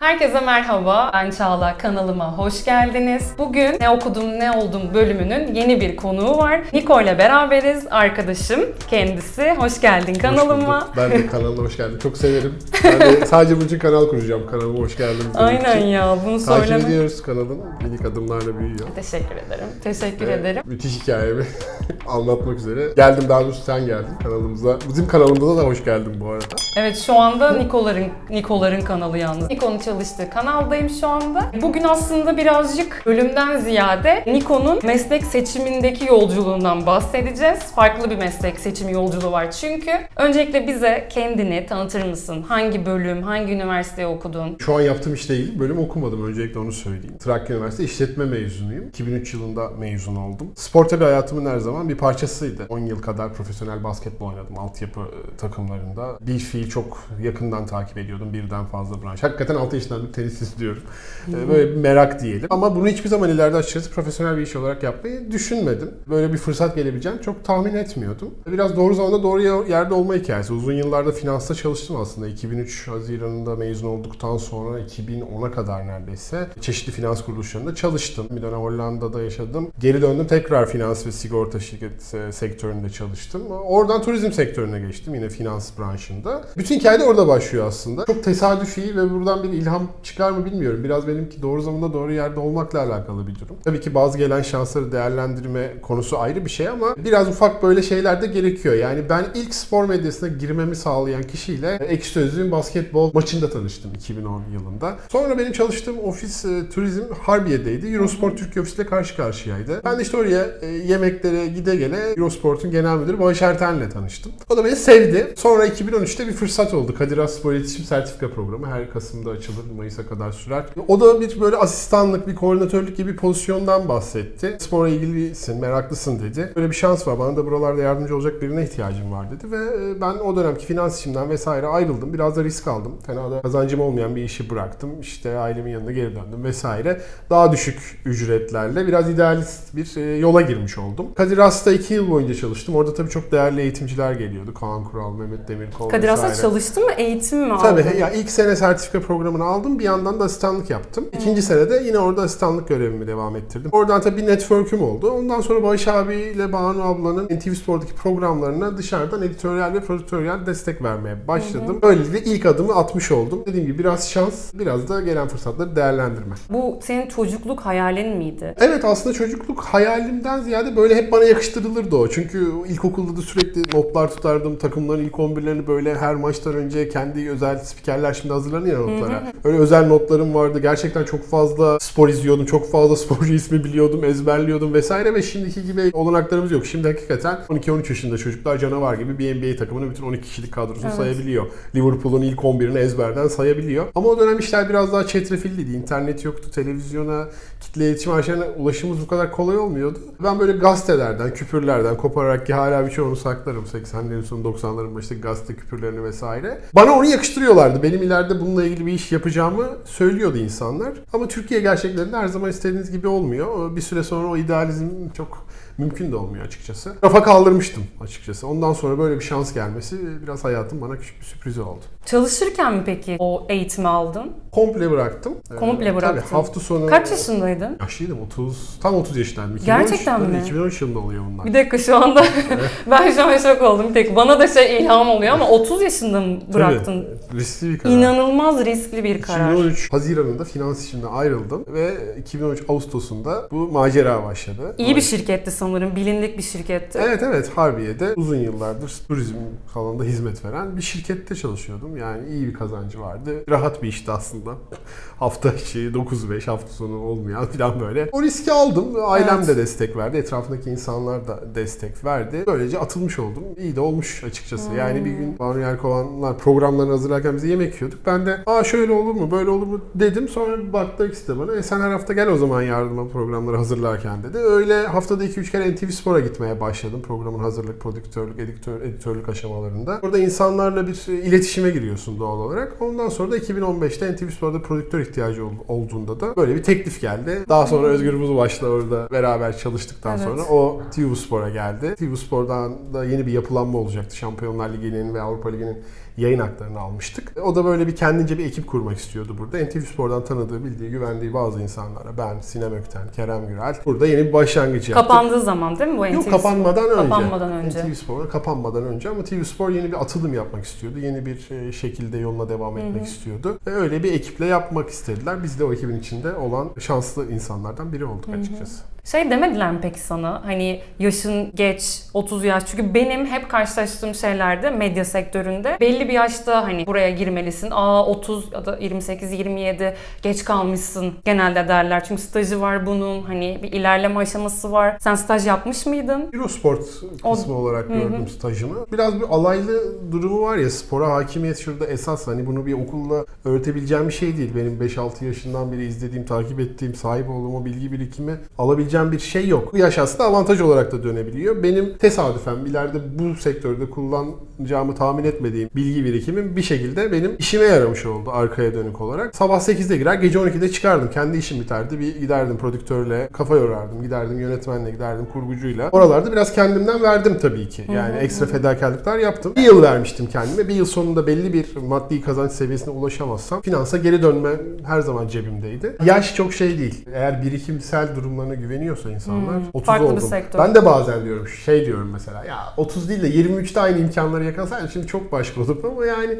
Herkese merhaba, ben Çağla. Kanalıma hoş geldiniz. Bugün Ne Okudum Ne Oldum bölümünün yeni bir konuğu var. Niko ile beraberiz. Arkadaşım kendisi. Hoş geldin Hoş kanalıma. bulduk. Ben de kanalıma hoş geldin. Çok severim. Ben de sadece bunun için kanal kuracağım. Kanalıma hoş demek Aynen için. ya, bunu Takip söyleme. ediyoruz kanalın. Minik adımlarla büyüyor. Teşekkür ederim. Teşekkür Ve ederim. Müthiş hikayemi anlatmak üzere. Geldim daha doğrusu sen geldin kanalımıza. Bizim kanalımıza da hoş geldin bu arada. Evet şu anda Nikoların Nikoların kanalı yalnız. Niko'nun çalıştığı kanaldayım şu anda. Bugün aslında birazcık bölümden ziyade Niko'nun meslek seçimindeki yolculuğundan bahsedeceğiz. Farklı bir meslek seçim yolculuğu var çünkü. Öncelikle bize kendini tanıtır mısın? Hangi bölüm, hangi üniversite okudun? Şu an yaptığım işte ilgili bölüm okumadım. Öncelikle onu söyleyeyim. Trakya Üniversitesi İşletme mezunuyum. 2003 yılında mezun oldum. Spor tabii hayatımın her zaman bir parçasıydı. 10 yıl kadar profesyonel basketbol oynadım altyapı e, takımlarında. Bir fiil çok yakından takip ediyordum. Birden fazla branş. Hakikaten 6 yaşından beri tenis izliyorum. E, Böyle bir merak diyelim. Ama bunu hiçbir zaman ileride açıkçası profesyonel bir iş olarak yapmayı düşünmedim. Böyle bir fırsat gelebileceğini çok tahmin etmiyordum. Biraz doğru zamanda doğru yerde olma hikayesi. Uzun yıllarda finansta çalıştım aslında. 2003 Haziran'ında mezun olduktan sonra 2010'a kadar neredeyse çeşitli finans kuruluşlarında çalıştım. Bir dönem Hollanda'da yaşadım. Geri döndüm tekrar finans ve sigorta şirket sektöründe çalıştım. Oradan turizm sektörüne geçtim yine finans branşında. Bütün hikaye de orada başlıyor aslında. Çok tesadüfi ve buradan bir ilham çıkar mı bilmiyorum. Biraz benimki doğru zamanda doğru yerde olmakla alakalı bir durum. Tabii ki bazı gelen şansları değerlendirme konusu ayrı bir şey ama biraz ufak böyle şeyler de gerekiyor. Yani ben ilk spor medyasına girmemi sağlayan kişiyle Ekşi Sözlüğün basketbol maçında tanıştım 2010 yılında. Sonra benim çalıştığım ofis e, turizm Harbiye'deydi. Eurosport Türkiye ofisiyle karşı karşıyaydı. Ben de işte oraya e, yemeklere gide gele Eurosport'un genel müdürü Bağış Erten'le tanıştım. O da beni sevdi. Sonra 2013'te bir fırsat oldu. Kadir Has Spor İletişim Sertifika Programı her Kasım'da açılır, Mayıs'a kadar sürer. O da bir böyle asistanlık, bir koordinatörlük gibi bir pozisyondan bahsetti. Spora ilgilisin, meraklısın dedi. Böyle bir şans var. Bana da buralarda yardımcı olacak birine ihtiyacım var dedi ve e, ben o dönemki finans işimden vesaire ayrıldım. Biraz da risk aldım. Fena da kazancım olmayan bir işi bıraktım. İşte ailemin yanına geri döndüm vesaire. Daha düşük ücretlerle biraz idealist bir e, yola girmiş oldum. Kadir Has'ta 2 yıl boyunca çalıştım. Orada tabii çok değerli eğitimciler geliyordu. Kaan Kural, Mehmet Demirkol Kadir Has'ta çalıştın mı? Eğitim mi aldın? Tabii ya ilk sene sertifika programını aldım. Bir yandan da asistanlık yaptım. İkinci senede yine orada asistanlık görevimi devam ettirdim. Oradan tabii network'üm oldu. Ondan sonra Barış abiyle Banu ablanın NTV Spor'daki programlarına dışarıdan editoryal ve prodüktörel destek vermeye başladım. Böylelikle ilk adımı atmış oldum. Dediğim gibi biraz şans, biraz da gelen fırsatları değerlendirme. Bu senin çocukluk hayalin miydi? Evet aslında çocukluk hayalimden ziyade böyle hep bana yakıştırılırdı o. Çünkü ilkokulda da sürekli notlar tutardım. Takımların ilk 11'lerini böyle her maçtan önce kendi özel spikerler şimdi hazırlanıyor notlara. Öyle özel notlarım vardı. Gerçekten çok fazla spor izliyordum. Çok fazla sporcu ismi biliyordum, ezberliyordum vesaire ve şimdiki gibi olanaklarımız yok. Şimdi hakikaten 12-13 yaşında çocuklar canavar gibi bir NBA takımının bütün 12 kişilik kadrosunu Evet. sayabiliyor. Liverpool'un ilk 11'ini ezberden sayabiliyor. Ama o dönem işler biraz daha çetrefilliydi. İnternet yoktu, televizyona, kitle iletişim araçlarına ulaşımımız bu kadar kolay olmuyordu. Ben böyle gazetelerden, küpürlerden kopararak ki hala birçoğunu saklarım. 80'lerin sonu 90'ların başındaki gazete küpürlerini vesaire. Bana onu yakıştırıyorlardı. Benim ileride bununla ilgili bir iş yapacağımı söylüyordu insanlar. Ama Türkiye gerçeklerinde her zaman istediğiniz gibi olmuyor. Bir süre sonra o idealizm çok mümkün de olmuyor açıkçası. Rafa kaldırmıştım açıkçası. Ondan sonra böyle bir şans gelmesi biraz hayatım bana küçük bir sürpriz oldu. Çalışırken mi peki o eğitimi aldın? Komple bıraktım. Komple Ee, bıraktın. Tabii hafta sonu... Kaç yaşındaydın? Yaşlıydım 30, tam 30 yaşındaydım. 2013, Gerçekten mi? 2013 yılında oluyor bunlar. Bir dakika şu anda ben şu an şok oldum. Tek bana da şey ilham oluyor ama 30 yaşında mı bıraktın? Tabii, riskli bir karar. İnanılmaz riskli bir karar. 2013 Haziran'ında finans işinden ayrıldım ve 2013 Ağustos'unda bu macera başladı. İyi bir şirketti sanırım. Bilindik bir şirketti. Evet evet Harbiye'de uzun yıllardır turizm alanında hizmet veren bir şirkette çalışıyordum. Yani iyi bir kazancı vardı. Rahat bir işti aslında. hafta içi 9-5 hafta sonu olmayan falan böyle. O riski aldım. Ailem Evet. de destek verdi. Etrafındaki insanlar da destek verdi. Böylece atılmış oldum. İyi de olmuş açıkçası. Yani bir gün Banu Yelkovanlar programlarını hazırlarken bize yemek yiyorduk. Ben de aa şöyle olur mu böyle olur mu dedim. Sonra baktı ikisi de bana. E sen her hafta gel o zaman yardıma programları hazırlarken dedi. Öyle haftada 2-3 kere NTV Spor'a gitmeye başladım. Programın hazırlık, prodüktörlük, editör, editörlük aşamalarında. Orada insanlarla bir e, iletişime giriyorsun doğal olarak. Ondan sonra da 2015'te NTV Spor'da prodüktör ihtiyacı ol- olduğunda da böyle bir teklif geldi. Daha sonra Özgür Buzubaş'la orada beraber çalıştıktan Evet. sonra o TV Spor'a geldi. TV Spor'dan da yeni bir yapılanma olacaktı. Şampiyonlar Ligi'nin ve Avrupa Ligi'nin yayın haklarını almıştık. O da böyle bir kendince bir ekip kurmak istiyordu burada. NTV Spor'dan tanıdığı, bildiği, güvendiği bazı insanlara ben, Sinem Ökten, Kerem Gürel burada yeni bir başlangıç yaptık. Kapandığı zaman değil mi bu NTV? Yok kapanmadan önce. Kapanmadan önce. TV Spor'a kapanmadan önce ama TV Spor yeni bir atılım yapmak istiyordu. Yeni bir e, şekilde yoluna devam etmek istiyordu. Ve öyle bir ekiple yapmak istediler. Biz de o ekibin içinde olan şanslı insanlardan biri olduk açıkçası. Şey demediler mi peki sana? Hani yaşın geç, 30 yaş. Çünkü benim hep karşılaştığım şeylerde medya sektöründe belli bir yaşta hani buraya girmelisin. Aa 30 ya da 28, 27 geç kalmışsın genelde derler. Çünkü stajı var bunun. Hani bir ilerleme aşaması var. Sen staj yapmış mıydın? Eurosport kısmı olarak gördüm stajımı. Biraz bir alaylı durumu var ya spora hakimiyet şurada esas hani bunu bir okulla öğretebileceğim bir şey değil. Benim 5-6 yaşından beri izlediğim, takip ettiğim, sahip olduğum o bilgi birikimi alabileceğim bir şey yok. Bu yaş aslında avantaj olarak da dönebiliyor. Benim tesadüfen ileride bu sektörde kullanacağımı tahmin etmediğim bilgi birikimim bir şekilde benim işime yaramış oldu arkaya dönük olarak. Sabah 8'de girer, gece 12'de çıkardım. Kendi işim biterdi. Bir giderdim prodüktörle, kafa yorardım. Giderdim yönetmenle, giderdim kurgucuyla. Oralarda biraz kendimden verdim tabii ki. Yani ekstra fedakarlıklar yaptım. Bir yıl vermiştim kendime. Bir yıl sonunda belli bir maddi kazanç seviyesine ulaşamazsam finansa geri dönme her zaman cebimdeydi. Yaş çok şey değil. Eğer birikimsel durumlarına güveniyorsa insanlar 30 Farklı oldum. sektör. Ben de bazen diyorum şey diyorum mesela ya 30 değil de 23'te aynı imkanları yakalasaydım şimdi çok başka olurdu ama yani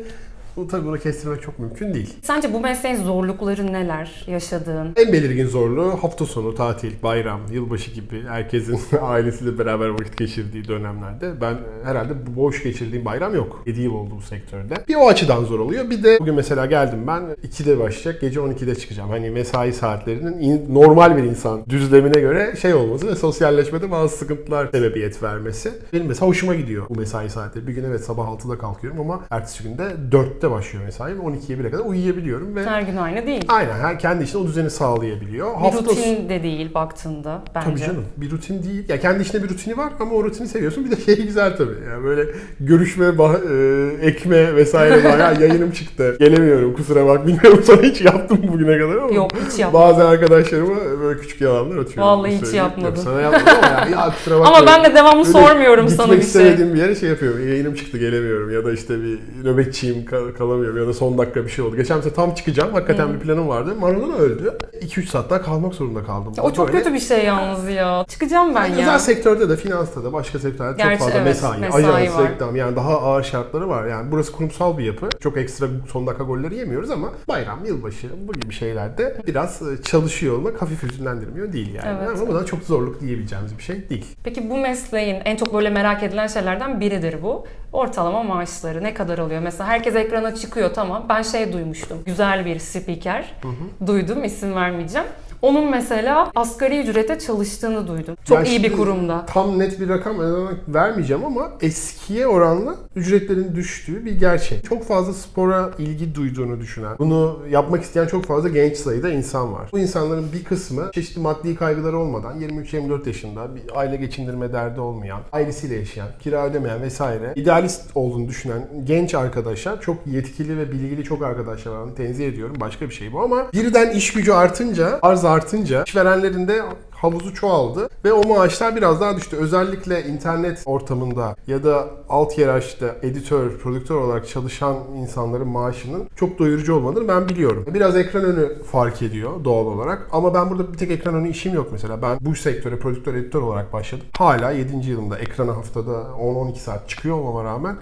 bu tabii bunu kestirmek çok mümkün değil. Sence bu mesleğin zorlukları neler yaşadığın? En belirgin zorluğu hafta sonu, tatil, bayram, yılbaşı gibi herkesin ailesiyle beraber vakit geçirdiği dönemlerde ben e, herhalde boş geçirdiğim bayram yok. 7 yıl oldu bu sektörde. Bir o açıdan zor oluyor. Bir de bugün mesela geldim ben 2'de başlayacak, gece 12'de çıkacağım. Hani mesai saatlerinin in- normal bir insan düzlemine göre şey olması ve sosyalleşmede bazı sıkıntılar sebebiyet vermesi. Benim mesela hoşuma gidiyor bu mesai saatleri. Bir gün evet sabah 6'da kalkıyorum ama ertesi günde 4'te başlıyor mesai ve 12'ye bile kadar uyuyabiliyorum ve Her gün aynı değil. Aynen her kendi içinde o düzeni sağlayabiliyor. Bir rutin de değil baktığında bence. Tabii canım bir rutin değil. Ya kendi içinde bir rutini var ama o rutini seviyorsun. Bir de şey güzel tabii. Yani böyle görüşme, bah- e, ekme vesaire var. Ya yayınım çıktı. Gelemiyorum kusura bak. Bilmiyorum sana hiç yaptım bugüne kadar ama. Yok hiç yapmadım. Bazen arkadaşlarıma böyle küçük yalanlar atıyorum. Vallahi hiç yapmadım. Yok, sana yapmadım ama ya, ya kusura bakma. Ama ben de devamlı sormuyorum sana Gitmek bir şey. istemediğim bir yere şey yapıyorum. Yayınım çıktı gelemiyorum ya da işte bir nöbetçiyim kal- kalamıyorum ya da son dakika bir şey oldu. Geçen mesela tam çıkacağım. Hakikaten bir planım vardı. Maradona öldü. 2-3 saat daha kalmak zorunda kaldım. O çok Böyle- kötü bir şey yalnız ya. Çıkacağım ben yani ya. Özel sektörde de, finansta da, başka sektörlerde Gerçi çok fazla evet, mesai, mesai ajans, var. reklam yani daha ağır şartları var. Yani burası kurumsal bir yapı. Çok ekstra son dakika golleri yemiyoruz ama bayram, yılbaşı bu gibi şeylerde biraz e, çalışıyor olmak hafif hüzünlendirmiyor değil yani. Evet. Ama bu da çok zorluk diyebileceğimiz bir şey değil. Peki bu mesleğin en çok böyle merak edilen şeylerden biridir bu. Ortalama maaşları ne kadar alıyor? Mesela herkes ekrana çıkıyor tamam. Ben şey duymuştum. Güzel bir spiker. Duydum isim vermeyeceğim. Onun mesela asgari ücrete çalıştığını duydum. Çok Yani iyi bir kurumda. Tam net bir rakam vermeyeceğim ama eskiye oranla ücretlerin düştüğü bir gerçek. Çok fazla spora ilgi duyduğunu düşünen, bunu yapmak isteyen çok fazla genç sayıda insan var. Bu insanların bir kısmı çeşitli maddi kaygıları olmadan 23-24 yaşında bir aile geçindirme derdi olmayan, ailesiyle yaşayan, kira ödemeyen vesaire idealist olduğunu düşünen genç arkadaşlar çok yetkili ve bilgili çok arkadaşlar Tenzih ediyorum. Başka bir şey bu ama birden iş gücü artınca, arz artınca işverenlerin de havuzu çoğaldı ve o maaşlar biraz daha düştü. Özellikle internet ortamında ya da alt hiyerarşide editör, prodüktör olarak çalışan insanların maaşının çok doyurucu olmadığını ben biliyorum. Biraz ekran önü fark ediyor doğal olarak ama ben burada bir tek ekran önü işim yok mesela. Ben bu sektöre prodüktör, editör olarak başladım. Hala 7. yılımda ekrana haftada 10-12 saat çıkıyor olmama rağmen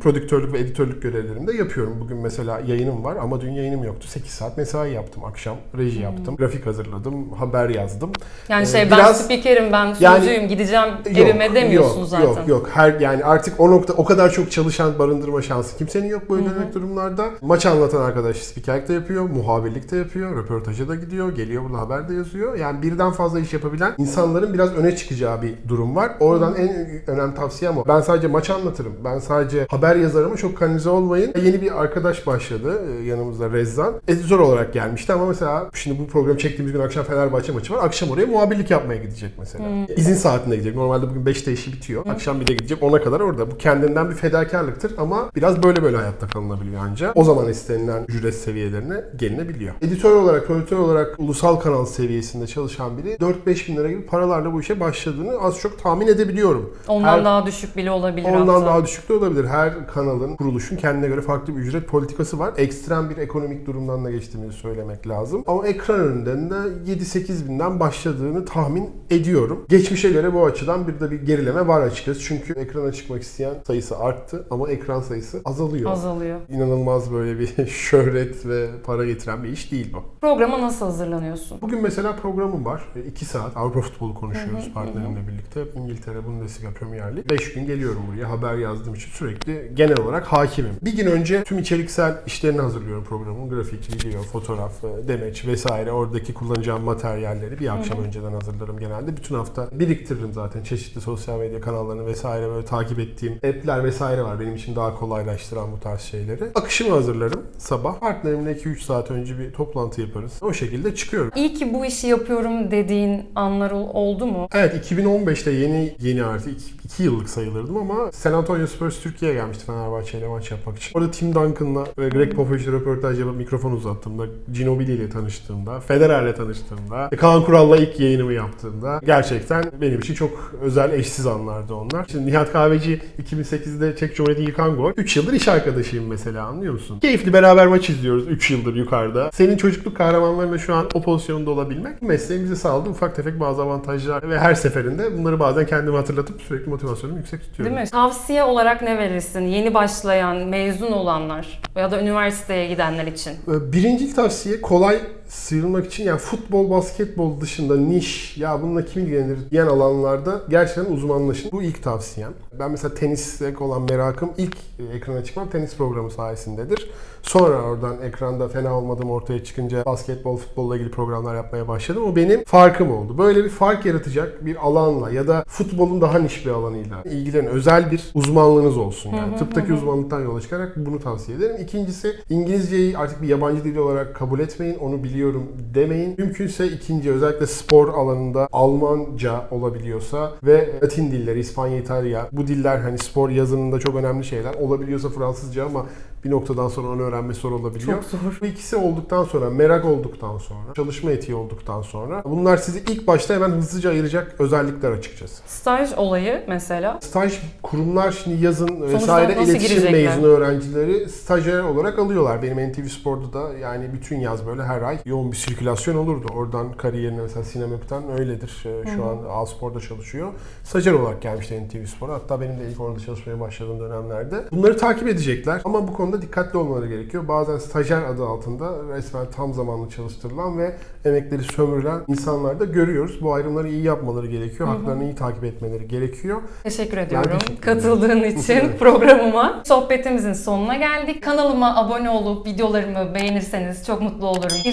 prodüktörlük ve editörlük görevlerimi de yapıyorum. Bugün mesela yayınım var ama dün yayınım yoktu. 8 saat mesai yaptım akşam. Reji yaptım. Grafik hazırladım. Haber yazdım. Yani Ee, şey ben biraz- spikerim, ben Yani- sunucuyum, gideceğim evime demiyorsun yok, zaten. Yok yok her yani artık o nokta o kadar çok çalışan barındırma şansı kimsenin yok böyle dönek durumlarda. Maç anlatan arkadaş spikerlik de yapıyor, muhabirlik de yapıyor, röportaja da gidiyor, geliyor burada haber de yazıyor. Yani birden fazla iş yapabilen insanların biraz öne çıkacağı bir durum var. Oradan en önemli tavsiyem o. Ben sadece maç anlatırım. Ben sadece haber yazarıma çok kanalize olmayın. Yeni bir arkadaş başladı e, yanımızda Rezzan. Editör olarak gelmişti ama mesela şimdi bu programı çektiğimiz gün akşam Fenerbahçe maçı var. Akşam oraya muhabir muhabirlik yapmaya gidecek mesela. İzin saatinde gidecek. Normalde bugün 5'te işi bitiyor. Akşam 1'de gidecek. Ona kadar orada. Bu kendinden bir fedakarlıktır ama biraz böyle böyle hayatta kalınabiliyor ancak. O zaman istenilen ücret seviyelerine gelinebiliyor. Editör olarak, prodüktör olarak ulusal kanal seviyesinde çalışan biri 4-5 bin lira gibi paralarla bu işe başladığını az çok tahmin edebiliyorum. Ondan Her- daha düşük bile olabilir Ondan hatta. daha düşük de olabilir. Her kanalın, kuruluşun kendine göre farklı bir ücret politikası var. Ekstrem bir ekonomik durumdan da geçtiğimizi söylemek lazım. Ama ekran önünden de 7-8 binden başladığını tahmin ediyorum. Geçmişe göre bu açıdan bir de bir gerileme var açıkçası. Çünkü ekrana çıkmak isteyen sayısı arttı ama ekran sayısı azalıyor. Azalıyor. İnanılmaz böyle bir şöhret ve para getiren bir iş değil bu. Programa nasıl hazırlanıyorsun? Bugün mesela programım var. 2 saat Avrupa futbolu konuşuyoruz partnerimle birlikte. İngiltere Bundesliga Premier Lig. 5 gün geliyorum buraya haber yazdığım için sürekli genel olarak hakimim. Bir gün önce tüm içeriksel işlerini hazırlıyorum programın. Grafik, video, fotoğraf, e, demeç vesaire. Oradaki kullanacağım materyalleri bir akşam önceden hazırlarım genelde. Bütün hafta biriktiririm zaten. Çeşitli sosyal medya kanallarını vesaire böyle takip ettiğim app'ler vesaire var. Benim için daha kolaylaştıran bu tarz şeyleri. Akışımı hazırlarım sabah. Partnerimle 2-3 saat önce bir toplantı yaparız. O şekilde çıkıyorum. İyi ki bu işi yapıyorum dediğin anlar ol- oldu mu? Evet 2015'te yeni yeni artık 2 yıllık sayılırdım ama San Antonio Spurs Türkiye'ye gelmişti Fenerbahçe ile maç yapmak için. Orada Tim Duncan'la ve Greg Popovich'le röportaj yapıp mikrofon uzattığımda, Ginobili ile tanıştığımda, Federer'le tanıştığımda, Kaan Kural'la ilk yayınımı yaptığımda gerçekten benim için çok özel eşsiz anlardı onlar. Şimdi Nihat Kahveci 2008'de Çek Cumhuriyeti yıkan gol. 3 yıldır iş arkadaşıyım mesela anlıyor musun? Keyifli beraber maç izliyoruz 3 yıldır yukarıda. Senin çocukluk kahramanlarına şu an o pozisyonda olabilmek mesleğimize sağladı ufak tefek bazı avantajlar ve her seferinde bunları bazen kendime hatırlatıp sürekli motivasyonumu yüksek tutuyorum. Değil mi? Tavsiye olarak ne verirsin yeni başlayan, mezun olanlar ya da üniversiteye gidenler için? Ee, Birinci tavsiye kolay sıyrılmak için yani futbol, basketbol dışında niş ya bununla kim ilgilenir diyen alanlarda gerçekten uzmanlaşın. Bu ilk tavsiyem. Ben mesela tenise olan merakım ilk e, ekrana çıkmam tenis programı sayesindedir. Sonra oradan ekranda fena olmadığım ortaya çıkınca basketbol, futbolla ilgili programlar yapmaya başladım. O benim farkım oldu. Böyle bir fark yaratacak bir alanla ya da futbolun daha niş bir alanıyla ilgilenin. Özel bir uzmanlığınız olsun yani. Tıptaki uzmanlıktan yola çıkarak bunu tavsiye ederim. İkincisi İngilizceyi artık bir yabancı dil olarak kabul etmeyin. Onu biliyorum demeyin. Mümkünse ikinci özellikle spor alanında Almanca olabiliyorsa ve Latin dilleri, İspanya, İtalya bu diller hani spor yazınında çok önemli şeyler. Olabiliyorsa Fransızca ama bir noktadan sonra onu öğrenmesi zor olabiliyor. Çok zor. Bu ikisi olduktan sonra, merak olduktan sonra, çalışma etiği olduktan sonra bunlar sizi ilk başta hemen hızlıca ayıracak özellikler açıkçası. Staj olayı mesela. Staj kurumlar şimdi yazın vesaire nasıl iletişim girecekler? mezunu öğrencileri stajyer olarak alıyorlar. Benim NTV Spor'da da yani bütün yaz böyle her ay yoğun bir sirkülasyon olurdu. Oradan kariyerine mesela Sinem Ökten öyledir. Ee, Şu an A Spor'da çalışıyor. Stajyer olarak gelmişti NTV Spor'a. Hatta benim de ilk orada çalışmaya başladığım dönemlerde. Bunları takip edecekler ama bu konuda dikkatli olmaları gerekiyor. Bazen stajyer adı altında resmen tam zamanlı çalıştırılan ve emekleri sömürülen insanlar da görüyoruz. Bu ayrımları iyi yapmaları gerekiyor. Haklarını iyi takip etmeleri gerekiyor. Teşekkür ediyorum teşekkür katıldığın için programıma. Sohbetimizin sonuna geldik. Kanalıma abone olup videolarımı beğenirseniz çok mutlu olurum. Bir